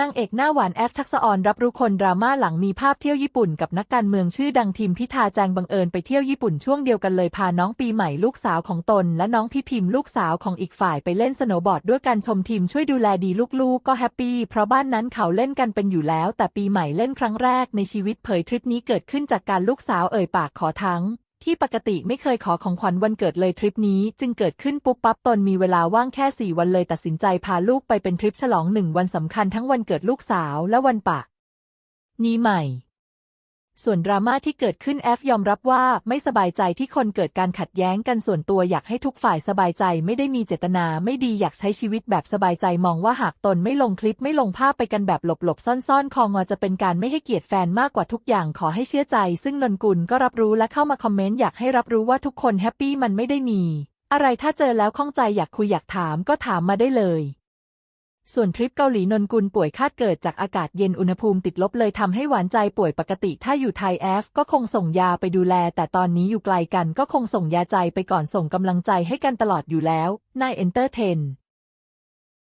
นางเอกหน้าหวานแอฟทักษออนรับรู้คนดราม่าหลังมีภาพเที่ยวญี่ปุ่นกับนักการเมืองชื่อดังทีมพิธาแจงบังเอิญไปเที่ยวญี่ปุ่นช่วงเดียวกันเลยพาน้องปีใหม่ลูกสาวของตน และน้องพี่พิมพ์ลูกสาวของอีกฝ่ายไปเล่นสโนบอร์ดด้วยกันชมทีมช่วยดูแลดีลูกๆ ก็แฮปปี้เพราะบ้านนั้นเขาเล่นกันเป็นอยู่แล้ว แต่ปีใหม่เล่นครั้งแรกในชีวิตเผยทริปนี้เกิดขึ้นจากการลูกสาวเอ่ยปากขอทั้ง ที่ปกติไม่เคยขอของขวัญวันเกิดเลยทริปนี้จึงเกิดขึ้นปุ๊บปั๊บตนมีเวลาว่างแค่ 4 วันเลยตัดสินใจพาลูกไปเป็นทริปฉลองหนึ่งวันสำคัญทั้งวันเกิดลูกสาวและวันปะ นี้ใหม่ ส่วนดราม่าที่เกิดขึ้นแอฟยอมรับว่าไม่สบายใจที่คนเกิดการขัดแย้งกันส่วนตัวอยากให้ทุกฝ่ายสบายใจไม่ได้มีเจตนาไม่ดีอยากใช้ชีวิตแบบสบายใจมองว่าหากตนไม่ลงคลิปไม่ลงภาพไปกันแบบหลบๆ ซ่อนๆ คองอจะเป็นการไม่ให้เกียรติแฟนมากกว่าทุกอย่างขอให้เชื่อใจ ซึ่งนนกุลก็รับรู้และเข้ามาคอมเมนต์อยากให้รับรู้ว่าทุกคนแฮปปี้มันไม่ได้มี อะไรถ้าเจอแล้วข้องใจอยากคุยอยากถามก็ถามมาได้เลย ส่วนทริปเกาหลีนนกุลป่วยคาดเกิดจากอากาศเย็นอุณหภูมิติดลบเลยทำให้หวานใจป่วยปกติถ้าอยู่ไทยแอฟก็คงส่งยาไปดูแล แต่ตอนนี้อยู่ไกลกันก็คงส่งยาใจไปก่อนส่งกำลังใจให้กันตลอดอยู่แล้วนายเอนเตอร์เทน